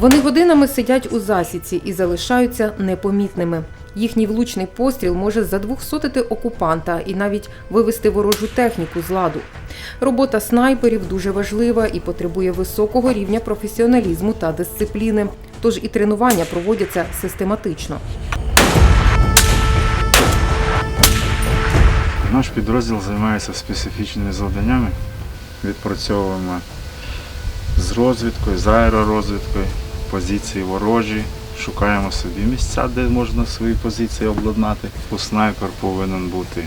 Вони годинами сидять у засіці і залишаються непомітними. Їхній влучний постріл може задвухсотити окупанта і навіть вивести ворожу техніку з ладу. Робота снайперів дуже важлива і потребує високого рівня професіоналізму та дисципліни. Тож і тренування проводяться систематично. Наш підрозділ займається специфічними завданнями. Відпрацьовуємо з розвідкою, з аеророзвідкою, позиції ворожі. Шукаємо собі місця, де можна свої позиції обладнати. У снайпер повинен бути,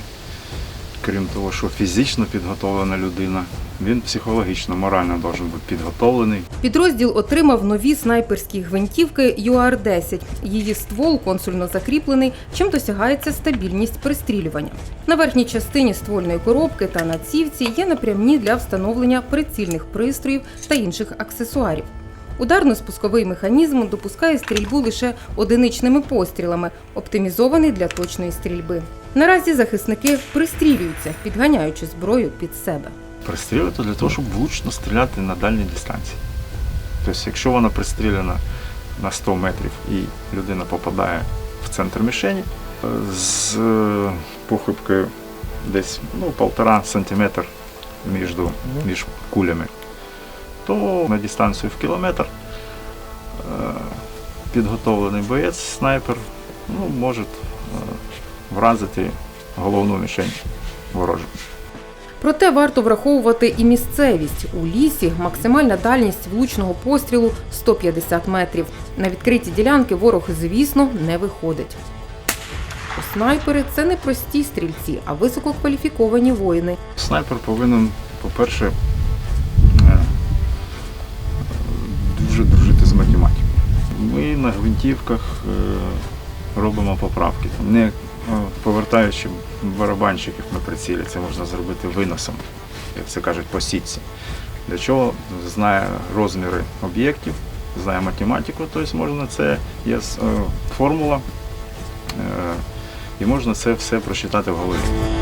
крім того, що фізично підготовлена людина, він психологічно, морально має бути підготовлений. Підрозділ отримав нові снайперські гвинтівки ЮАР-10. Її ствол консульно закріплений, чим досягається стабільність пристрілювання. На верхній частині ствольної коробки та на цівці є напрямні для встановлення прицільних пристроїв та інших аксесуарів. Ударно-спусковий механізм допускає стрільбу лише одиничними пострілами, оптимізований для точної стрільби. Наразі захисники пристрілюються, підганяючи зброю під себе. Пристрілити для того, щоб влучно стріляти на дальній дистанції. Тобто, якщо вона пристріляна на 100 метрів і людина попадає в центр мішені з е, похибкою десь ну, полтора сантиметр між, між кулями, то на дистанцію в кілометр е, підготовлений боєць, снайпер, ну, може е, вразити головну мішень ворожу. Проте варто враховувати і місцевість. У лісі максимальна дальність влучного пострілу 150 метрів. На відкриті ділянки ворог, звісно, не виходить. Снайпери це не прості стрільці, а висококваліфіковані воїни. Снайпер повинен, по-перше, На гвинтівках е, робимо поправки. Не е, повертаючи барабанщиків на прицілі, це можна зробити виносом, як це кажуть, по сітці. Для чого знає розміри об'єктів, знає математику, тобто можна це є е, формула, і можна це все прочитати в голові.